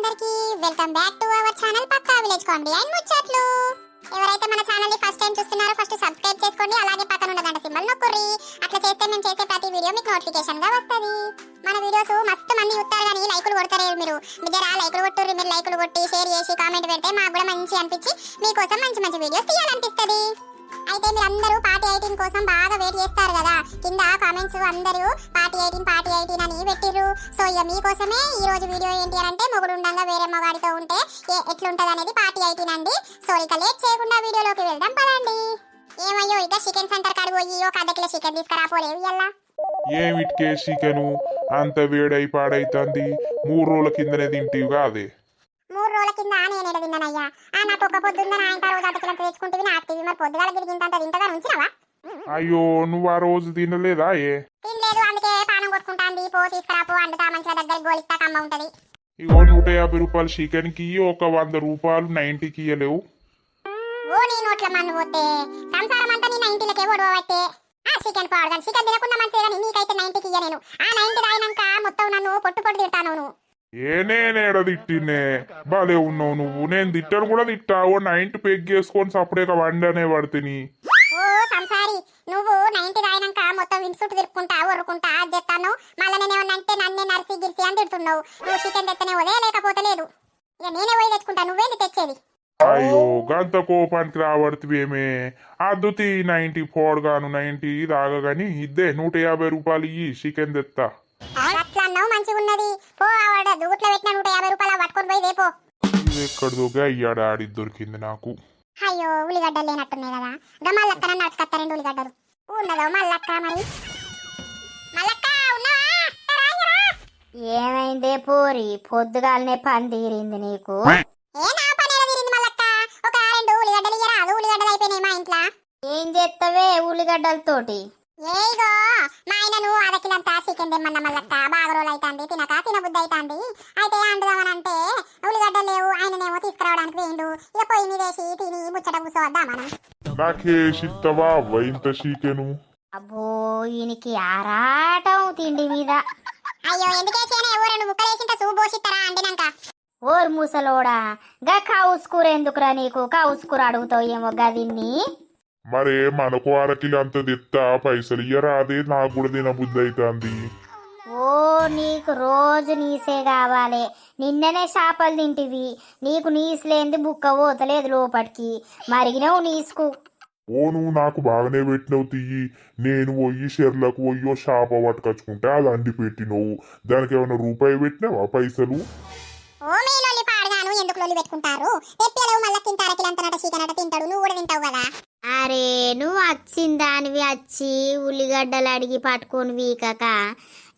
అందరికీ welcome back to our channel Pakka village comedy. And ముచ్చట్లు. ఎవరైతే మన ఛానల్ని ఫస్ట్ టైం చూస్తున్నారో ఫస్ట్ సబ్స్క్రైబ్ చేసుకోండి. అలాగే పక్కన ఉన్న గంట సింబల్ నొక్కుర్రి. అట్లా చేస్తే మేము చేసే ప్రతి వీడియో మీకు నోటిఫికేషన్గా వస్తుంది. మన వీడియోస్ మస్తు మంది చూస్తారు కానీ లైకులు కొడతారు మీరు. మీ లైకులు కొట్టుర్రి మీరు లైకులు కొట్టి షేర్ చేసి కామెంట్ పెడితే మాకు కూడా మంచి అనిపించి మీకోసం మంచి మంచి వీడియోస్ తీయాలనిపిస్తుంది. అయితే మీరందరూ పార్టీ ఎయిటీన్ కోసం బాగా వెయిట్ చేస్తారు కదా. కింద కామెంట్స్ అందరూ పార్టీ ఎయిటీన్ పార్టీ ఎయిటీన్ అని పెట్టిర్రు. సో ఇక మీకోసమే ఈ రోజు వీడియో ఏంటి అని అంటే మొగుడు ఉండగా వేరే మగాడితో ఉంటే ఎట్లుంటది అనేది పార్టీ ఎయిటీన్ అండి. సో ఇక లేట్ చేయకుండా వీడియోలోకి వెళ్దాం పదండి. ఏమయ్యో ఇక చికెన్ సెంటర్ కాడికి పోయి ఒక అర్ధ కిలో చికెన్ తీసుకురాపోలేవు ఇయ్యాల ఏమిటికే చికెను? అంత వేడై పాడైతుంది. మూడు రోజుల కిందనే తింటివి కాదే. కింద నేను ఎడ తిన్నానయ్యా ఆ నాకు ఒక పొద్దున్న ఆయన రోజు అర్ధ కిలో తెచ్చుకుంటే నాకు తివి మరి పొద్దుగాల గిరిగింతంత తింటగా ఉంచినావా? అయ్యో నువ్వు ఆ రోజు తినలేదా ఏ? తినలేదు అందుకే పానం కొట్టుకుంటాంది. పో తీసుకురాపో అండుతా మంచిగా దగ్గర గోలిస్తా కమ్మ ఉంటది. ఇగో నూట యాభై రూపాయలు చికెన్కి ఒక వంద రూపాయలు నైంటీకి ఇయ్యలేవు. ఓ నీ నోట్ల మన్ను పోతే. సంసారం అంతా నీ నైన్టీలకే ఓడవట్టే ఆ చికెన్ పౌడర్ కానీ చికెన్ తినకుండా మంచిగా నీకైతే నైన్టీకి ఇయ్య నేను. ఆ నైన్టీ తాగినాక మొత్తం నన్ను పొట్టు పొట్టు తింటాను నువ్వు. ఏ నేనేడ తిట్టినే? బాలే ఉన్నావు నువ్వు. నేను తిట్టను కూడా తిట్టావు. నైన్టీ పెగ్గేసుకొని సపరేట్గా వండనే పడితే ఓ సంసారి నువ్వు నైన్టీ తాగినాక మొత్తం విన్సుట్ తిరుక్కుంటా ఒరుకుంటా అది చెప్తాను మళ్ళీ అంటే నన్నే నరిసి గిరిసి అని తిడుతున్నావు. నువ్వు చికెన్ తెత్తనే వదే లేకపోతే లేదు. ఇక నేనే పోయి తెచ్చుకుంటా నువ్వేంది తెచ్చేది? అయ్యో గంత కోపానికి రాబడుతువేమే అద్దుతి నైన్టీ పోడుగాను నైన్టీ దాగగాని ఇద్దే నూట యాభై రూపాయలు ఇయ్యి చికెన్ తెత్తా. అట్లా అన్నావు మంచిగా ఉన్నది పో ఆవిడ దూట్లో పెట్టిన నూట యాభై రూపాయలు పట్టుకొని పోయి రేపో ఎక్కడిదోగా అయ్యాడు ఆడి దొరికింది నాకు. అయ్యో ఉల్లిగడ్డలు లేనట్టున్నాయి కదా. ఇంకా మల్లక్కన నడుచుకొస్తా రెండు ఉల్లిగడ్డలు. ఉన్నదో మల్లక్క మరి. మల్లక్క ఉన్నావా? రాయరా. ఏమైందే పోరి? పొద్దుగాలనే పని తీరింది నీకు. ఏ నా పని ఎలా తీరింది మల్లక్క? ఒక రెండు ఉల్లిగడ్డలు ఇయ్యరా? అది ఉల్లిగడ్డలు అయిపోయినాయి మా ఇంట్లో. ఏం చేస్తావే ఉల్లిగడ్డలతోటి? ఏగో మా ఆయనను అరకిలంతా చికెన్ తెమ్మన్న మల్లక్క బాగా రోజులు అవుతుంది తినక తినబుద్ధి అవుతుంది అయితే ఉల్లిగడ్డలు లేవు ఆయననేమో తీసుకురావడానికి వేయండు. ఇక పొయ్యి మీద వేసి తిని ముచ్చట మనం ఇంత చికెను? అబ్బో ఈయనకి ఆరాటం తిండి మీద. అయ్యో ఎందుకేసేనే ఎవరు రెండు ముక్కలు వేసింట పోసిస్తారా అండినాక ఓరు ముసలోడా గా కౌస్ కూర ఎందుకురా నీకు? కౌస్ కూర అడుగుతావు ఏమో గదిన్ని మరే మనకు అరకిలో అంత తెత్తా పైసలు ఇయ్యరా అదే నాకు కూడా తినబుద్ధి అవుతుంది ఓ నీకు రోజు నీసే కావాలి. నిన్ననే చేపలు తింటివి. నీకు నీసులేంది బుక్క పోతలేదు లోపటికి. మరిగినవు నీసుకు. ఓ నువ్వు నాకు బాగానే పెట్టినవు తియ్యి. నేను పోయి షెర్లకు పోయి షాప పట్టుకొచ్చుకుంటే అది అండి పెట్టినవు. దానికి ఏమైనా రూపాయి పెట్టినావా పైసలు? ఓ మీ లొల్లి పాడగాను. ఎందుకు లొల్లి పెట్టుకుంటారు? తెప్పలేవు మళ్ళీ తింటారా? కిలంతనట చికెన్ తింటాడు. నువ్వు కూడా తింటావు కదా? అరే నువ్వు వచ్చిన దానివి వచ్చి ఉల్లిగడ్డలు అడిగి పట్టుకొని వీకక.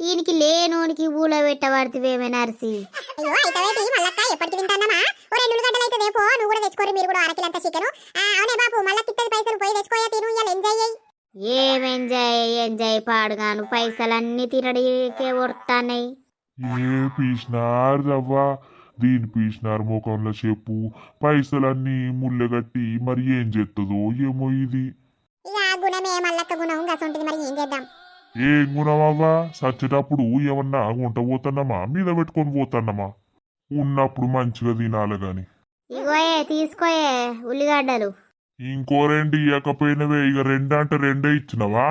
ఈయనకి లేనోనికి ఊళ్ళో పెట్టబడుతువేమే నర్సి. అయ్యో అయితే మళ్ళక్క ఎప్పటికి తింటానమ్మా ఓ రెండు ఉల్లిగడ్డలు అయితే రేపు నువ్వు కూడా తెచ్చుకోరు మీరు కూడా అరకిలంత చికెన్. అవునే బాబు మళ్ళీ కిట్టది పైసలు పోయి తెచ్చుకోయా తిను ఇవాళ ఎంజాయ్ చేయి ఏం ఎంజాయ్ ఎంజాయ్ పాడుగాను పైసలన్నీ తినడికే కొడతాన్నాయి ఏ పీసినారు రవ్వా దీని పీసినారు ముఖంలో చెప్పు. పైసలన్నీ ముళ్ళగట్టి మరి ఏం చేస్తుందో ఏమో ఇది. ఏం గుణమవ్వా? సచ్చేటప్పుడు ఏమన్నా గుంట పోతున్నామా? మీద పెట్టుకొని పోతున్నామా? ఉన్నప్పుడు మంచిగా తినాలి గాని. ఇగోయే తీసుకోయే ఉల్లిగడ్డలు. ఇంకో రెండు ఇయ్యకపోయినవే? ఇక రెండు అంటే రెండే ఇచ్చినవా?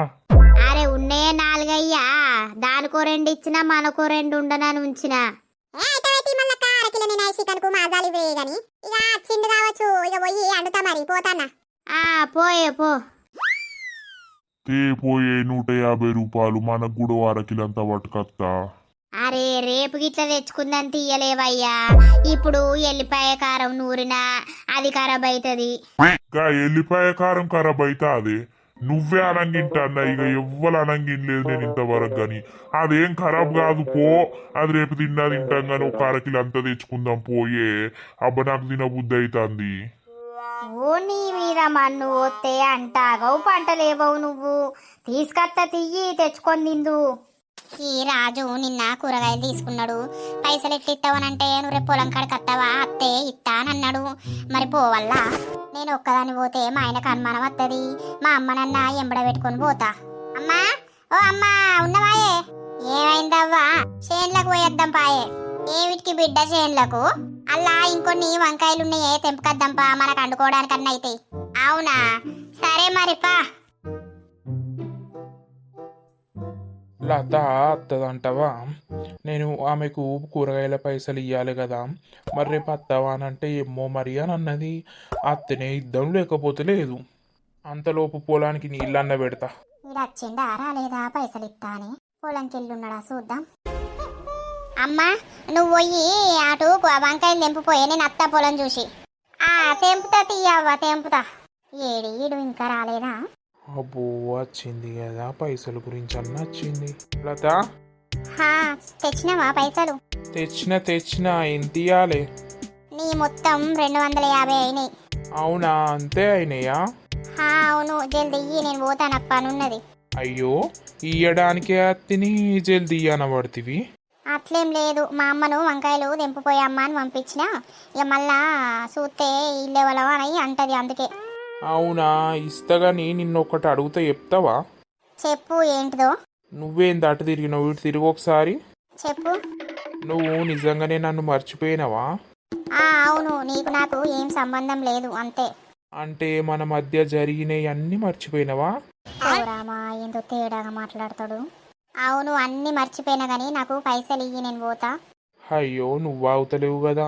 అరే ఉన్నయే నాలుగయ్యా. దానికో రెండు ఇచ్చినా మనకో రెండు ఉండనని ఉంచిన. ఏ అయితే అయితే మల్లక్క అరకిలో నేను చికెన్కు మాజాలు ఇవ్వే గాని. ఇక చిండు కావచ్చు ఇక పోయి అండుతా మరి పోతానా? ఆ పోయే పో. తేపోయే నూట యాభై రూపాయలు మనకు కూడా అరకిలంతా పట్టుకత్తా అరే రేపు గిట్ల తెచ్చుకుందని తీయలేవయ్యా ఇప్పుడు ఎల్లిపాయ కారం నూరినా అది ఖరాబ్ అవుతుంది గా ఎల్లిపాయ కారం ఖరాబ్ అయితే అదే నువ్వే అనంగింటన్నా ఇక ఎవ్వరు అనంగినలేదు నేను ఇంతవరకు గాని అదేం ఖరాబ్ కాదు పో. అది రేపు తిన్నా తింటాం గాని ఒక అరకిలో అంతా తెచ్చుకుందాం పోయే. అబ్బ నాకు తినబుద్ధి అవుతుంది ఓ నీ మీద మన్ను పోతే అంటాగవు పంటలేవవు నువ్వు. తీసుకత్త తియ్యి తెచ్చుకొని తిందు. ఈ రాజు నిన్న కూరగాయలు తీసుకున్నాడు. పైసలు ఎట్లా ఇస్తావనంటే నువ్వు రేపు పొలం కాడికి వస్తావా? అత్తే ఇత్తా అని అన్నాడు. మరి పోవల్లా? నేను ఒక్కదాన్ని పోతే మా ఆయనకు అనుమానం వస్తుంది మా అమ్మ నన్న ఎంబడ పెట్టుకొని పోతా. అమ్మా! ఓ అమ్మా! ఉన్నవాయే? ఏమైందవ్వా? చేన్లకు పోయేద్దాం పాయే. ఏమిటికి బిడ్డ చేన్లకు? అలా ఇంకొన్ని వంకాయలు ఉన్నాయే తెంపుకద్దాంపా మనకు అండుకోవడానికన్నా అయితే అవునా? సరే మరి లత అత్తదంటవా? నేను ఆమెకు కూరగాయల పైసలు ఇవ్వాలి కదా. మరి రేపు అత్తవా అని అంటే ఏమో మరి అని అన్నది. అత్తనే ఇద్దాం లేకపోతే లేదు. అంతలోపు పొలానికి నీళ్ళన్న పెడతా. వచ్చిండా రాలేదా? పైసలు ఇస్తా అని పొలంకి వెళ్ళున్నాడా చూద్దాం. అమ్మా నువ్వు పోయి అటు వంకాయలు తెంపుపోయే. నేను అత్త పొలం చూసి. ఆ తెంపుతా తీయవ్వ తెంపుతా. ఏడు ఈడు ఇంకా రాలేదా? అబ్బో వచ్చింది కదా పైసల గురించి అన్న వచ్చింది. లత? హా తెచ్చినావా పైసలు? తెచ్చిన తెచ్చిన ఎంత ఇయ్యాలి నీ మొత్తం రెండు వందల యాభై అయినాయి. అవునా? అంతే అయినాయా? అవును జల్దీ ఇయ్యి నేను పోతానప్ప అనున్నది. అయ్యో ఇయ్యడానికే అత్తిని జల్దీ అనబడుతుంది అట్లేం లేదు మా అమ్మను వంకాయలు తెంపుపోయమ్మా అని పంపించిన. ఇక మళ్ళా చూస్తే ఇల్లెవలవా అని అంటది అందుకే. అవునా? ఇస్తగాని నిన్ను ఒకటి అడుగుతా చెప్తావా? చెప్పు ఏంటిదో? నువ్వేంది అటు తిరిగినావు? ఇటు తిరిగి ఒకసారి. చెప్పు. నువ్వు నిజంగానే నన్ను మర్చిపోయినావా? ఆ అవును. నీకు నాకు ఏం సంబంధం లేదు అంతే. అంటే మన మధ్య జరిగినవి అన్ని మర్చిపోయినావా? రామా ఏందో తేడాగా మాట్లాడతాడు. అవును అన్ని మర్చిపోయినా కానీ నాకు పైసలు ఇయ్యి నేను పోతా. అయ్యో నువ్వు అవుతలేవు కదా.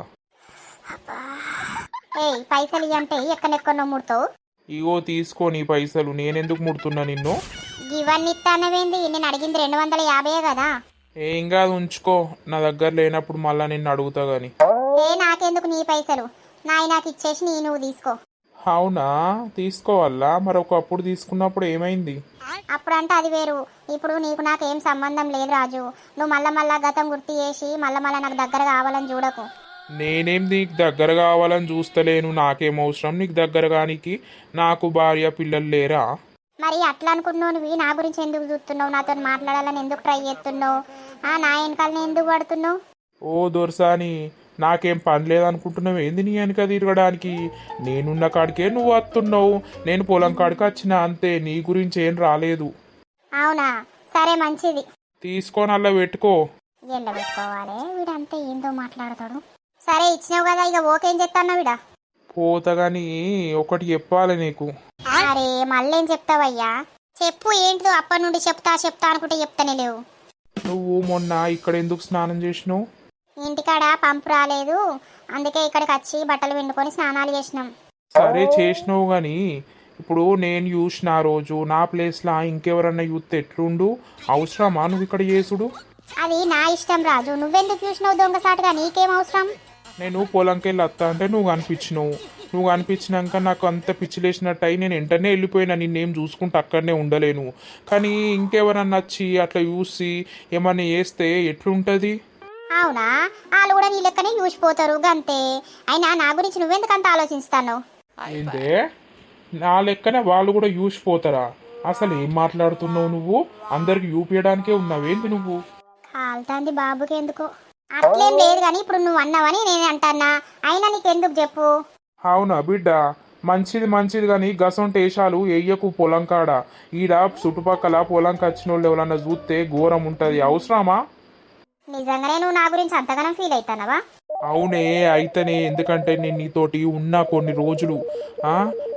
ఏయ్ పైసలు ఇయ్యి అంటే ఎక్కడెక్కడో ముడతావు? ఇగో తీసుకో నీ పైసలు. నేనెందుకు ముడుతున్నా నిన్ను? ఇవన్నీ ఇస్తానవేంది నేను అడిగింది రెండు వందల యాభై కదా. ఏం కాదు ఉంచుకో. నా దగ్గర లేనప్పుడు మళ్ళా నిన్ను అడుగుతా గాని. ఏ నాకెందుకు నీ పైసలు? నాయి నాకు ఇచ్చేసి నీ నువ్వు తీసుకో. అవునా? తీసుకోవాలా? మరి ఒకప్పుడు తీసుకున్నప్పుడు ఏమైంది? అప్పుడంటే అది వేరు. ఇప్పుడు నీకు నాకు ఏం సంబంధం లేదు రాజు. నువ్వు మళ్ళా మళ్ళా గతం గుర్తు చేసి మళ్ళా మళ్ళా నాకు దగ్గర కావాలని చూడకు. నేనేం నీకు దగ్గర కావాలని చూస్తలేను నాకేం అవసరం? నీకు దగ్గర కానికి నాకు భార్య పిల్లలు లేరా? మరి అట్లా అనుకున్నావు నా గురించి ఎందుకు చూస్తున్నావు? నాతో మాట్లాడాలని ఎందుకు ట్రై చేస్తున్నావు? ఆ నా వెనకాలని ఎందుకు పడుతున్నావు? ఓ దొరసాని నాకేం పని లేదనుకుంటున్నావు? ఏంది నీ వెనక తిరగడానికి? నేనున్న కాడికే నువ్వు వస్తున్నావు. నేను పొలం కాడికి వచ్చిన అంతే నీ గురించి ఏం రాలేదు. అవునా? సరే మంచిది. తీసుకొని అలా పెట్టుకో. ఎండబెట్టుకోవాలి వీడంతా ఏందో మాట్లాడతాడు. సరే ఇచ్చినావు కదా ఇక ఓకేం చెప్తాన్నా వీడా పోతగాని ఒకటి చెప్పాలి నీకు. అరే మళ్ళేం చెప్తావయ్యా? చెప్పు ఏంటిదో అప్పటి నుండి చెప్తా చెప్తా అనుకుంటే చెప్తానే లేవు. నువ్వు మొన్న ఇక్కడ ఎందుకు స్నానం చేసినావు? ఇంటికాడ పంపు రాలేదు. అందుకే ఇక్కడికి వచ్చి బట్టలు పిండుకొని స్నానాలు చేసినాం. సరే చేసినావు గాని ఇప్పుడు నేను చూసిన రోజు నా ప్లేస్లో ఇంకెవరన్నా యూత్ ఎట్లుండు? అవసరమా నువ్వు ఇక్కడ చేసుడు? అది నా ఇష్టం రాజు. నువ్వెందుకు చూసినావు దొంగసాటుగా నీకేం అవసరం? నేను పొలంకి వెళ్ళి వస్తా అంటే నువ్వు కనిపించినావు. నువ్వు కనిపించినాక నాకు అంత పిచ్చిలేసినట్టు అయి నేను వెంటనే వెళ్ళిపోయినా నిన్నేం చూసుకుంటూ అక్కడనే ఉండలేను. కానీ ఇంకెవరన్నా వచ్చి అట్లా చూసి ఏమన్నా చేస్తే ఎట్లుంటుంది? అవునా? వాళ్ళు కూడా నీ లెక్కనే చూసిపోతారు గంతే. అయినా నా గురించి నువ్వెందుకు అంత ఆలోచిస్తాను ఏందే? నా లెక్కనే వాళ్ళు కూడా చూసిపోతారా? అసలు ఏం మాట్లాడుతున్నావు నువ్వు? అందరికి చూపించడానికే ఉన్నావేంటి నువ్వు? కాలుతాంది బాబుకి ఎందుకో. అట్లేం లేదు కానీ ఇప్పుడు నువ్వు అన్నావని నేను అంటానా అయినా నీకెందుకు చెప్పు? అవునా బిడ్డ? మంచిది మంచిది కానీ గసంటి వేషాలు ఎయ్యకు పొలం కాడ. ఈడ చుట్టుపక్కల పొలంకి వచ్చిన వాళ్ళు ఎవరన్నా చూస్తే ఘోరం ఉంటుంది. అవసరమా? నిజంగానే నువ్వు నా గురించి అంతగానం ఫీల్ అవుతానవా? అవునే అయితేనే. ఎందుకంటే నేను నీతోటి ఉన్నా కొన్ని రోజులు.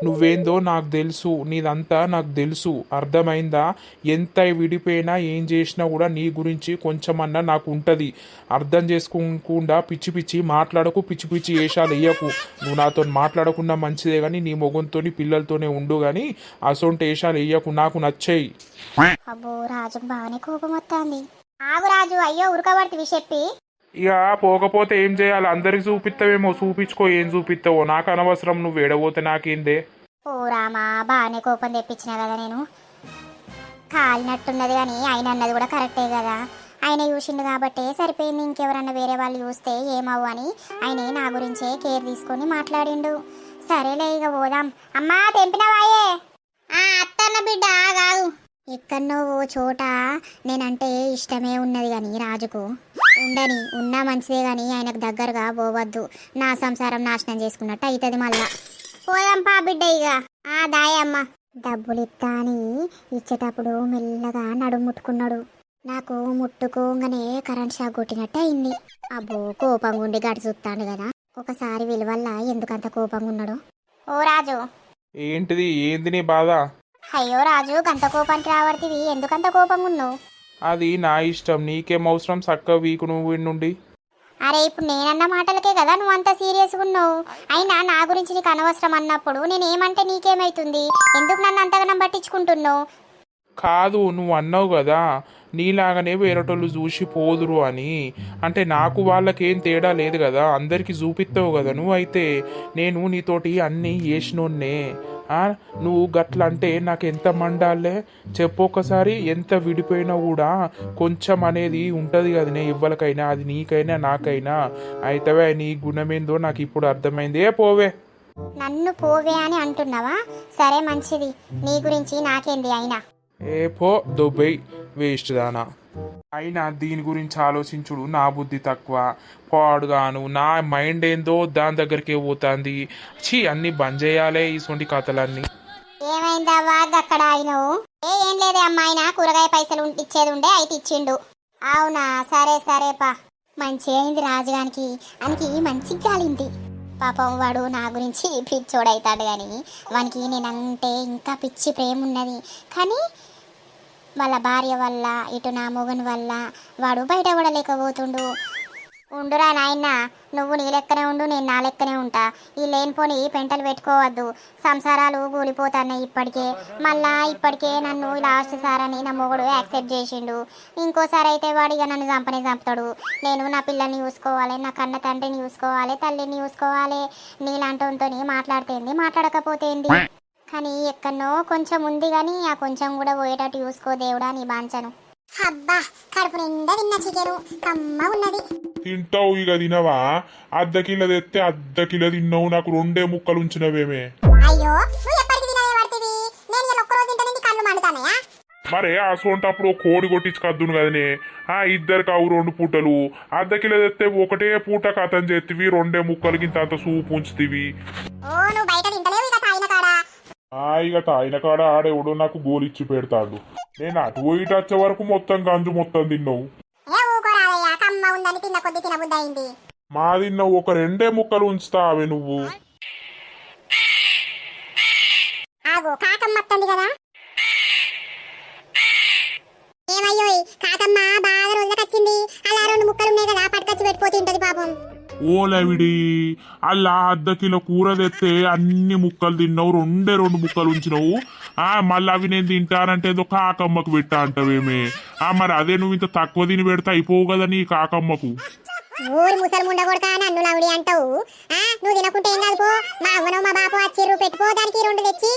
నువ్వేందో నాకు తెలుసు. నీదంతా నాకు తెలుసు. అర్థమైందా? ఎంత విడిపోయినా ఏం చేసినా కూడా నీ గురించి కొంచెమన్నా నాకు ఉంటుంది అర్థం చేసుకోకుండా పిచ్చి పిచ్చి మాట్లాడకు పిచ్చి పిచ్చి వేషాలు వేయకు. నువ్వు నాతో మాట్లాడకుండా మంచిదే కానీ నీ మొగంతోని పిల్లలతోనే ఉండు కానీ అసొంటి వేషాలు వేయకు. నాకు నచ్చాయి. అబ్బో రాజు బాగానే కోపం వస్తుంది ఆగు రాజు అయ్యో ఉరకబడితే చెప్పి. ఇక పోకపోతే ఏం చేయాలి? అందరికి చూపిస్తావేమో చూపించుకో ఏం చూపిస్తావో నాకు అనవసరం. నువ్వు ఏడబోతే నాకేందే? ఓ రామా బాగానే కోపం తెప్పించిన కదా నేను. కాలినట్టున్నది కానీ ఆయన అన్నది కూడా కరెక్టే కదా. ఆయన చూసిండు కాబట్టే సరిపోయింది. ఇంకెవరన్నా వేరే వాళ్ళు చూస్తే ఏమవ్వు అని ఆయన నా గురించే కేర్ తీసుకొని మాట్లాడిండు. సరేలే ఇక పోదాం. అమ్మా తెంపినవాయే ఆ అత్తన్న బిడ్డ కాదు. ఎక్కడనో ఓ చోట నేనంటే ఇష్టమే ఉన్నది కానీ రాజుకు. ఉండని ఉన్నా మంచిదే కానీ ఆయనకు దగ్గరగా పోవద్దు. నా సంసారం నాశనం చేసుకున్నట్టు అవుతుంది మళ్ళా. పోదాంపా బిడ్డ ఇక ఆ దాయమ్మ డబ్బులు ఇత్తా అని ఇచ్చేటప్పుడు మెల్లగా నడుము ముట్టుకున్నాడు. నాకు ముట్టుకోగానే కరెంట్ షాక్ కొట్టినట్టు అయింది. అబ్బో కోపంగా ఉండి గడి చూస్తాడు కదా. ఒకసారి విలువల్ల ఎందుకంత కోపంగా ఉన్నాడు ఓ రాజు. ఏంటిది? ఏంది నీ బాధ? అయ్యో రాజు గంత కోపానికి రావడుతుంది ఎందుకంత కోపంగా ఉన్నావు అది నా ఇష్టం. నీకేం అవసరం? చక్క వీకు నువ్వు నుండి అరే ఇప్పుడు నేనన్న మాటలకే కదా నువ్వు అంత సీరియస్గా ఉన్నావు? అయినా నా గురించి నీకు అనవసరం అన్నప్పుడు నేను ఏమంటే నీకేమైతుంది? ఎందుకు నన్ను అంతగానం పట్టించుకుంటున్నావు? కాదు నువ్వు అన్నావు కదా. నీలాగానే వేరేటోళ్ళు చూసి పోదురు అని. అంటే నాకు వాళ్ళకేం తేడా లేదు కదా అందరికీ చూపిస్తావు కదా నువ్వు అయితే నేను నీతోటి అన్నీ చేసినోన్నే నువ్వు గట్ల అంటే నాకు ఎంత మండాలే? చెప్పు ఒకసారి ఎంత విడిపోయినా కూడా కొంచెం అనేది ఉంటుంది కదా నే ఇవ్వలకైనా అది నీకైనా నాకైనా. అయితవే నీ గుణమేందో నాకు ఇప్పుడు అర్థమైంది. ఏ పోవే. నన్ను పోవే అని అంటున్నావా? సరే మంచిది. నీ గురించి నాకేంది అయినా. ఏ పో దుబ్బై వేస్ట్ దానా అయినా దీని గురించి ఆలోచించుడు నా బుద్ధి తక్కువ. పాడుగాను నా మైండ్ ఏందో దాని దగ్గరికే పోతుంది. ఛీ అన్ని బంద్ చేయాలి ఇటువంటి కథలన్నీ. ఏమైందవ్వా అక్కడ అయినవు ఏ ఏం లేదే అమ్మాయిన కూరగాయ పైసలు ఇచ్చేది ఉండే అయితే ఇచ్చిండు. అవునా? సరే సరే పా మంచి అయింది రాజుగానికి. అనికి మంచి గాలింది. పాపం వాడు నా గురించి పిచ్చోడైతాడు కానీ వానికి నేనంటే ఇంకా పిచ్చి ప్రేమ ఉన్నది కానీ వాళ్ళ భార్య వల్ల ఇటు నా మొగని వల్ల వాడు బయట పడలేకపోతుండు ఉండురా నాయన నువ్వు నీ లెక్కనే ఉండు నేను నా లెక్కనే ఉంటా. ఈ లేనిపోని పెంటలు పెట్టుకోవద్దు. సంసారాలు కూలిపోతున్నాయి ఇప్పటికే. మళ్ళా ఇప్పటికే నన్ను లాస్ట్ సార్ అని నా మొగుడు యాక్సెప్ట్ చేసిండు. ఇంకోసారి అయితే వాడు ఇక నన్ను చంపనే చంపుతాడు. నేను నా పిల్లల్ని చూసుకోవాలి నా కన్న తండ్రిని చూసుకోవాలి తల్లిని చూసుకోవాలి. నీలాంటితో మాట్లాడితేంది మాట్లాడకపోతేంది? కానీ ఎక్కడనో కొంచెం ఉంది కానీ ఆ కొంచెం కూడా పోయేటట్టు చూసుకో దేవుడా నీ బాంచను. అబ్బా కడుపు నిండా తిన్న చికెను. కమ్మ ఉన్నది. తింటావు ఇక తినవా? అర్ధ కిలో తెస్తే అర్ధ కిలో తిన్నావు. నాకు రెండే ముక్కలు ఉంచినవేమే. అయ్యో నువ్వు ఎప్పటికి తినవే పడుతుంది నేను ఇలా ఒక్కరోజు కళ్ళు మండుతానయా? మరే అసోంటప్పుడు కోడి కొట్టించుకద్దును కదనే. ఆ ఇద్దరికి అవు రెండు పూటలు. అర్ధ కిలో తెస్తే ఒకటే పూట కథం చేతివి రెండే ముక్కలకి ఇంత అంత సూపు ఉంచుతీవి. ఓ నువ్వు బయట తింటలేవు ఇక తాగిన కాడ ఆ ఇక తాయిన కాడ ఆడెవడో నాకు గోలిచ్చి పెడతాడు. నేను? అటు పోయి ఇటు వచ్చే వరకు మొత్తం గంజు మొత్తం తిన్నావు. మా తిన్నావు ఒక రెండే ముక్కలు ఉంచుతావే నువ్వు. కాకమ్మ బాగా రోజులకు వచ్చింది అలా రెండు ముక్కలు ఉన్నాయి కదా పట్టుకొచ్చి పెట్టిపోతుంటది పాపం. ఓలవిడి. అలా అర్ధ కిలో కూర తెస్తే అన్ని ముక్కలు తిన్నావు రెండే రెండు ముక్కలు ఉంచినావు. ఆ మళ్ళీ అవి నేను తింటానంటే ఏదో కాకమ్మకు పెట్టా అంటావేమే. ఆ మరి అదే నువ్వు ఇంత తక్కువ తిని పెడితే అయిపోవు కదా నీ కాకమ్మకు. ఊరు ముసలి ముండ కొడక నన్ను లవుడి అంటావు. నువ్వు తినకుంటే ఏం కాదు మా మా బాపు వచ్చిర్రు పెట్టుకో దానికి రెండు తెచ్చి.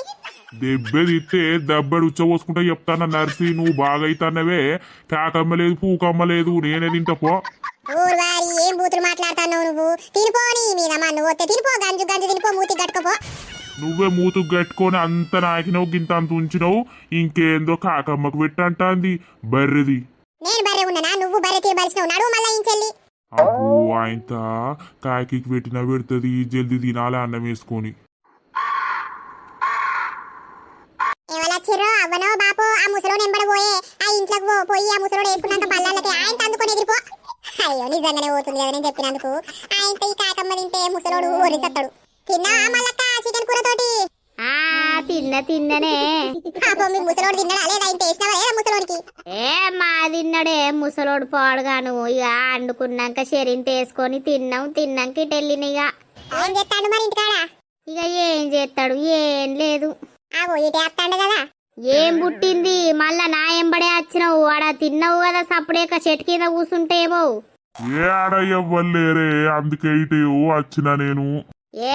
దెబ్బడు ఉచ్చబోసుకుంటా చెప్తాన నర్సి నువ్వు బాగైతానవే. కాకమ్మ లేదు పూకమ్మ లేదు నేనే తింటా పో ఊరు వారి ఏం బూతులు మాట్లాడుతున్నావు నువ్వు? తినిపో నీ మీద మన్ను పోతే తినిపో గంజు గంజు తినిపో మూతి కట్టుకోపో నువ్వే మూతుకు కట్టుకొని అంత నాకినవు గింత అంత ఉంచినావు ఇంకేందో కాకమ్మకు పెట్టంటాంది బర్రెది. నేను బర్రె ఉన్ననా? నువ్వు బర్రె తీరు బలిసినావు నడువు మళ్ళా ఇంచెల్లి అబ్బో ఆయనత కాకి పెట్టినా పెడుతుంది జల్దీ తినాలి అన్నం వేసుకొని. వచ్చిర్రో అవ్వనో బాపో ఆ ముసలోడు ఎంబడ పోయే ఆ ఇంట్లోకి పోయి ఆ ముసలోడు వేసుకున్నాక పళ్ళకి ఆయన అందుకొని ఎదిరిపో అయ్యో నిజంగానే పోతుంది కదా నేను చెప్పినందుకు. ఆయనతో ఈ కాకమ్మ తింటే ముసలోడు ఒరిసత్తాడు తిన్నావా మళ్ళక్క చికెన్ కూరతోటి? ఆ తిన్న తిన్ననే. పాపం మీ ముసలోడు తిన్నాడా లేదా? ఇంత వేసినావా లేదా ముసలోడికి? ఏ మా తిన్నడే ముసలోడు పాడుగాను. ఇక అండుకున్నాక షెరింత వేసుకొని తిన్నాం తిన్నాక ఇటు వెళ్ళిన ఇక ఏం చేస్తాడు మరి ఇంటికాడ? ఇక ఏం చేస్తాడు? ఏం లేదు. ఆ పోయిటే వేస్తాడు కదా. ఏం పుట్టింది? మళ్ళా నా ఎంబడే వచ్చినావు ఆడ తిన్నావు కదా సప్పుడేక చెట్టు కింద కూర్చుంటేమో ఏ ఆడ ఎవ్వలేరే అందుకే ఇటు వచ్చిన నేను.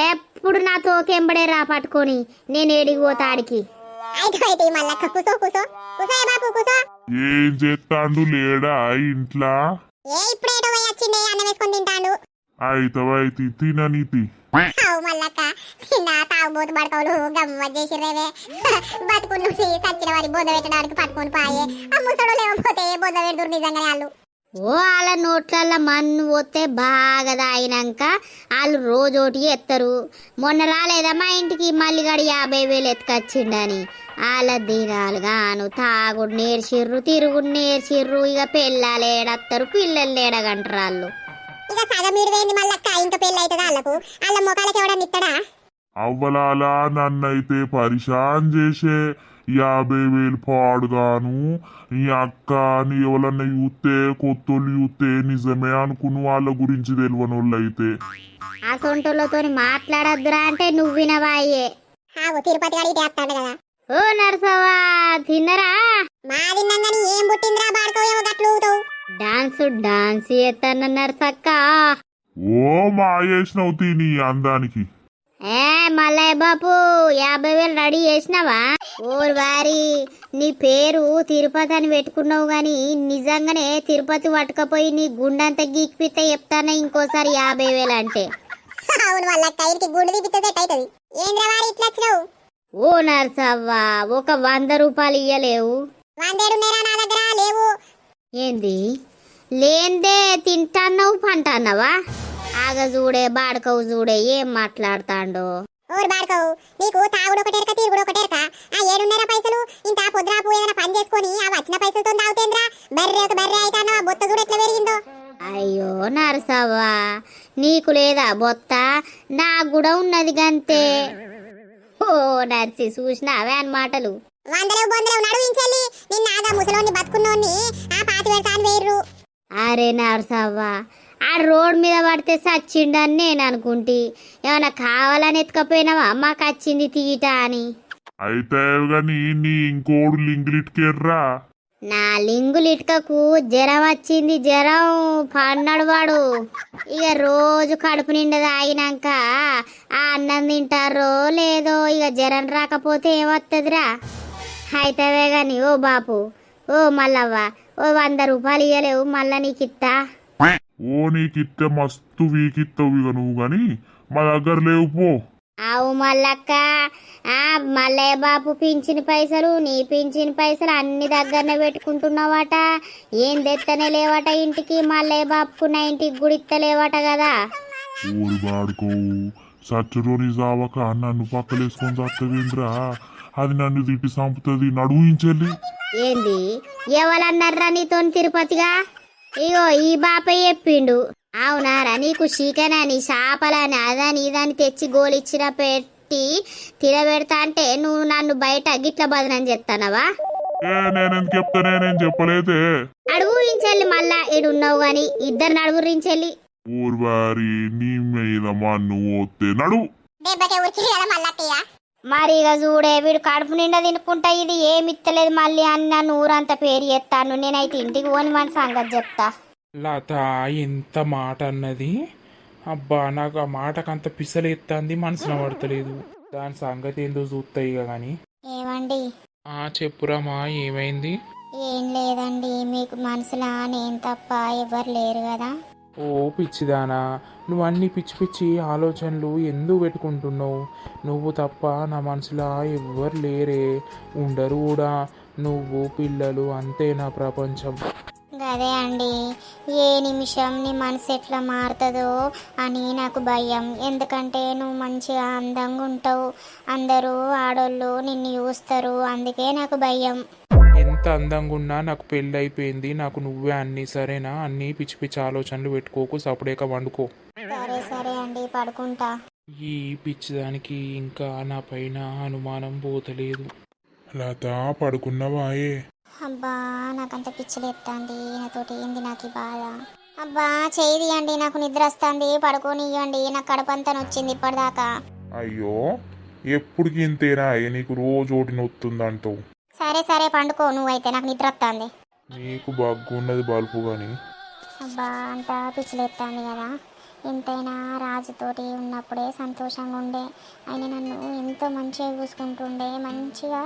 ఎప్పుడు నా తోకెంబడే రా పట్టుకొని. నేను ఏడికి పోతా ఆడికి. ఏ బాపు కూసో. ఏం చేస్తాండు లేడా ఇంట్లో? ఏ ఇప్పుడేటో పోయి వచ్చిండే అన్నం వేసుకొని తింటాడు. అయితవైతి తిననీతి అవు మల్లక్క చిన్న తాగుబోతు పడకవులు గమ్మ చేసిర్రేవే బతుకులు సచ్చిన వారి బొద్ద పెట్టడానికి పట్టుకొని పాయే ఆ ముసడు లేకపోతే బొద్ద పెడుతురు నిజంగానే వాళ్ళు ఓ వాళ్ళ నోట్లల్లో మన్ను పోతే బాగా తాగినాక వాళ్ళు రోజోటి ఎత్తారు మొన్న రాలేదా మా ఇంటికి మళ్ళీ గడి యాభై వేలు ఎత్తుకొచ్చిండని వాళ్ళ దినాలు గాను తాగుడు నేర్చిర్రు తిరుగుడు నేర్చిర్రు ఇక పిల్లలు ఏడత్తారు పిల్లలు ఏడగంటారు వాళ్ళు ఇక సగం ఇడిపోయింది మళ్ళక్క. ఇంకా పెళ్ళి అవుతుందా వాళ్ళకు వాళ్ళ ముఖాలకి ఎవడన్నా ఇస్తాడా అవ్వలాలా నన్నైతే పరిశాన్ చేసే యాభై వేలు పాడుగాను. ఈ అక్క నీ ఎవరన్నా చూస్తే కొత్తోళ్ళు చూస్తే నిజమే అనుకున్న వాళ్ళ గురించి తెలియని అయితే ఆ సొంటోళ్ళతో మాట్లాడద్దురా అంటే నువ్వు వినవాయే ఆవు తిరుపతి చేస్తాడు కదా. ఓ నరసవ్వా తిన్నరా? మా తిన్నాం ఏం పుట్టిందిరా? డాన్స్ డాన్స్ చేస్తానన్నారు సక్క. ఓ మాయేసినవు తిని అందానికి. ఏ మల్లయ్య బాపు యాభై వేలు రెడీ చేసినావా? ఓరు వారి నీ పేరు తిరుపతి అని పెట్టుకున్నావు గాని నిజంగానే తిరుపతి పట్టుకపోయి నీ గుండంతా గీక్పితే చెప్తానా ఇంకోసారి యాభై వేలు అంటే? అవును వాళ్ళ గుండు తీపిస్తే సెట్ అవుతుంది ఏంద్రా వారి ఇట్లా వచ్చినావు? ఓ నర్సవ్వ ఒక వంద రూపాయలు ఇయ్యలేవు. నా దగ్గర లేవు. ఏంది? లేందే తింటాన్నావు పంటాన్నావా? ఆగ చూడే బాడకవు చూడే ఏం మాట్లాడతాండో? ఓరు బాడుకోవు నీకు తాగుడు ఒకటేరక తిరుగుడు ఒకటేరక ఆ ఏడున్నర పైసలు ఇంత పొద్దురాపు ఏదైనా పని చేసుకొని ఆ వచ్చిన పైసలతో తాగుతేంద్రా? బర్రె అయితానో బొత్త చూడు ఎట్లా పెరిగిందో. అయ్యో నరసవ్వా నీకు లేదా బొత్త? నాకు కూడా ఉన్నది గంతే. ఓ నర్సి చూసినావే అని మాటలు. వందలేవు బొందలేవు నడువించెల్లి నిన్న ఆగా ముసలోని బతుకున్నోన్ని ఆ పాతి పెడతాను వేర్రు అరే నరసవ్వా ఆ రోడ్ మీద పడితే సచ్చిండని నేను అనుకుంటి. ఏమన్నా కావాలని ఎత్తుకపోయినావా? మాకు వచ్చింది తీట అని. అయితే గాని నీ ఇంకోడు లింగిలిట్కేర్రా నా లింగులు ఇటుకకు జ్వరం వచ్చింది జ్వరం పన్నాడు వాడు. ఇక రోజు కడుపు నిండా తాగినాక ఆ అన్నం తింటారో లేదో ఇక జ్వరం రాకపోతే ఏమొస్తుందిరా అయితేవే గాని ఓ బాపు ఓ మల్లవ్వ ఓ వంద రూపాయలు ఇయ్యలేవు మళ్ళా నీకు ఇత్తా ఓ నీకిత్తే మస్తు వీకిత్తవు ఇక నువ్వు గాని మా దగ్గర లేవు పో. ఆవు మల్లక్క ఆ మల్లయ్య బాపు పింఛన్ పైసలు నీ పింఛన్ పైసలు అన్ని దగ్గరనే పెట్టుకుంటున్నావట. ఏం తెత్తనే లేవట ఇంటికి మల్లయ్య బాపుకు నా ఇంటికి ఇత్తలేవట కదా. ఊరి బాడుకోవు సచ్చరోని జావక నన్ను పక్కలేసుకొని చత్తవేంద్రా? అది నన్ను తిట్టి చంపుతుంది. నడువుంచెల్లి ఏంది? ఎవరన్నారా నీతో తిరుపతిగా? ఇగో ఈ బాపే చెప్పిండు. అవునారా నీకు చికెన్ చేపలని అదని ఇదని తెచ్చి గోలిచ్చిన పెట్టి తినబెడతా అంటే నువ్వు నన్ను బయట గిట్ల బదనం చేస్తానవా ఏ నేనెందుకు చెప్తా? నేనేం చెప్పలేదే. అడుగు ఇంచెల్లి మళ్ళా ఈడున్నావు గాని ఇద్దరు నడుగురించెల్లి ఊరి వారి నీ మీద మన్ను ఓతే నడు. దెబ్బకే ఉరికి కదా మళ్ళా మరి ఇక చూడే వీడు కడుపు నిండా తినుకుంటా ఇది ఏమి ఇత్తలేదు మళ్ళీ అని నన్ను ఊరంతా పేరు ఎత్తాను నేనైతే ఇంటికి పోని మన సంగతి చెప్తా. లత ఎంత మాట అన్నది? అబ్బా నాకు ఆ మాటకంత పిసలెత్తంది మనసున పడతలేదు. దాని సంగతి ఏందో చూస్తాయి కానీ ఏమండి? ఆ చెప్పురామా ఏమైంది? ఏం లేదండి మీకు మనసులో నేను తప్ప ఎవరు లేరు కదా. ఓ పిచ్చిదానా నువ్వు అన్ని పిచ్చి పిచ్చి ఆలోచనలు ఎందుకు పెట్టుకుంటున్నావు? నువ్వు తప్ప నా మనసులో ఎవ్వరు లేరే. ఉండరు కూడా. నువ్వు పిల్లలు అంతే నా ప్రపంచం. అదే అండి. ఏ నిమిషం నీ మనసు ఎట్లా మారుతుందో అని నాకు భయం. ఎందుకంటే నువ్వు మంచిగా అందంగా ఉంటావు. అందరూ ఆడోళ్ళు నిన్ను చూస్తారు. అందుకే నాకు భయం. ఎంత అందంగా ఉన్నా నాకు పెళ్ళి అయిపోయింది నాకు నువ్వే అన్ని సరేనా? అన్ని పిచ్చి పిచ్చి ఆలోచనలు పెట్టుకోకు సపడేక వండుకో. సరే సరే అండి పడుకుంటా. ఈ పిచ్చిదానికి ఇంకా నా పైన అనుమానం పోతలేదు. లత పడుకున్నవాయే అబ్బా నాకంత పిచ్చిలేస్తుంది నాతోటి ఏంది నాకు ఈ బాధ? అబ్బా చేయి తీయండి నాకు నిద్ర వస్తుంది పడుకోనియ్యండి నాకు కడుపంతా నొచ్చింది ఇప్పటిదాకా. అయ్యో ఎప్పుడు ఇంతేనా నీకు రోజు ఒకటి నొత్తుందంటావు? సరే సరే పండుకో. నువ్వైతే నాకు నిద్ర వస్తుంది నీకు బగ్గున్నది బల్పు గాని. అబ్బా అంతా పిచ్చిలేస్తుంది కదా. ఎంతైనా రాజుతోటి ఉన్నప్పుడే సంతోషంగా ఉండే. ఆయన నన్ను ఎంతో మంచిగా చూసుకుంటుండే మంచిగా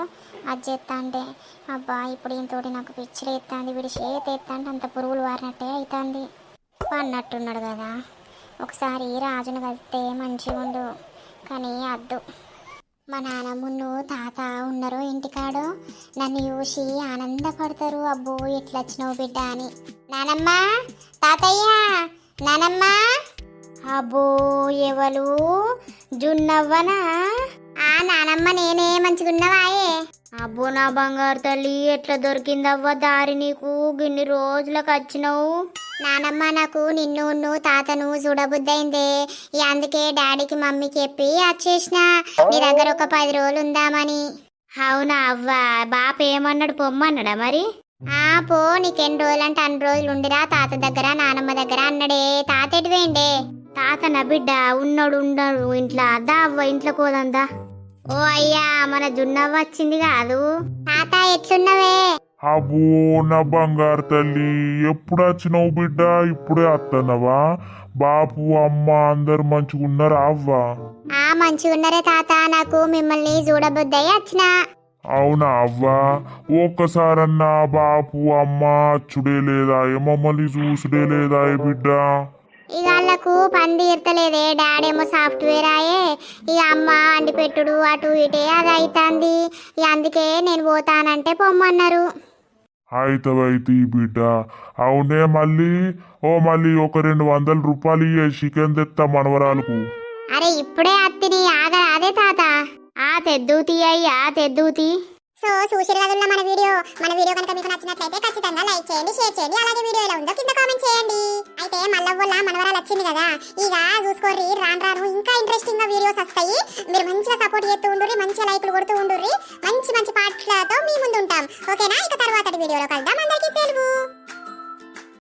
అజ్జెత్తా అంటే అబ్బా ఇప్పుడు ఈయనతోటి నాకు పిచ్చిలేస్తుంది వీడి చేతి ఎత్తా అంటే అంత పురుగులు వారినట్టే అవుతుంది అన్నట్టున్నాడు కదా. ఒకసారి రాజును కలిస్తే మంచిగా ఉండు కానీ అద్దు. మా నానమ్మును తాత ఉన్నారు ఇంటికాడు నన్ను చూసి ఆనందపడతారు. అబ్బో ఎట్లా వచ్చినావు బిడ్డ అని. నానమ్మ తాతయ్య నానమ్మ. అబ్బో ఎవరు? జున్నవ్వనా? ఆ నానమ్మ నేనే మంచిగున్నవాయే. అబ్బో నా బంగారు తల్లి ఎట్లా దొరికిందవ్వ దారి నీకు? గిన్ని రోజులకు వచ్చినావు నానమ్మ నాకు నిన్ను ఉన్ను తాతను చూడబుద్దయిందే ఇక అందుకే డాడీకి మమ్మీకి చెప్పి వచ్చేసిన నీ దగ్గర ఒక పది రోజులు ఉందామని. అవునా అవ్వ? బాప ఏమన్నాడు? పొమ్మన్నాడా మరి? ఆ పో నీకెన్ని రోజులు అంటే అన్ని రోజులు ఉండిరా. తాత దగ్గర నానమ్మ దగ్గర అన్నడే. తాత ఎటువేండే తాత నా బిడ్డ? ఉన్నాడు ఉన్నాడు ఇంట్లో దా అవ్వ? ఇంట్లో కోదందా? ఓ అయ్యా మన జున్నవ్వ వచ్చింది కాదు తాత ఎట్లున్నవే? అబ్బో నా బంగారు తల్లి ఎప్పుడు వచ్చినావు బిడ్డ? ఇప్పుడే వస్తున్నావా బాపు అమ్మ అందరు మంచిగున్నారా అవ్వా? ఆ మంచిగున్నరే తాత నాకు మిమ్మల్ని చూడబుద్దయి వచ్చిన అవునా అవ్వా? ఒక్కసారన్నా బాపు అమ్మ అచ్చుడే లేదా? మమ్మల్ని చూసుడే లేదా బిడ్డ? ఇక వాళ్ళకు పని తీర్తలేదే. డాడేమో సాఫ్ట్వేర్ ఆయే. ఇక అమ్మ అండి పెట్టుడు అటు ఇటే అది అవుతుంది ఇక అందుకే నేను పోతానంటే పొమ్మన్నారు. అయితవైతే ఈ బిడ్డ. అవునే మళ్ళీ? ఓ మళ్ళీ ఒక రెండు వందల రూపాయలు ఇయ్యే చికెన్ తెత్తా మనవరాలకు. అరే ఇప్పుడే అత్తిని ఆగరా అదే తాత. ఆ తెద్దూతి అయ్యా తెద్దూతి. సో చూసిరు కదున్న మన వీడియో. మన వీడియో కనుక మీకు నచ్చినట్లయితే ఖచ్చితంగా లైక్ చేయండి షేర్ చేయండి అలాగే వీడియో ఎలా ఉందో కింద కామెంట్ చేయండి. అయితే మల్లవ్వల్ల మనవరాలు వచ్చింది కదా ఇక చూసుకోర్రి రాను రాను ఇంకా ఇంట్రెస్టింగ్గా వీడియోస్ వస్తాయి. మీరు మంచిగా సపోర్ట్ చేస్తూ ఉండుర్రి మంచిగా లైక్లు కొడుతూ ఉండుర్రి. మంచి మంచి పాటలతో మీ ముందు ఉంటాం ఓకేనా? ఇక తర్వాత వీడియోలో కలుద్దాం. అందరికీ తెలుగు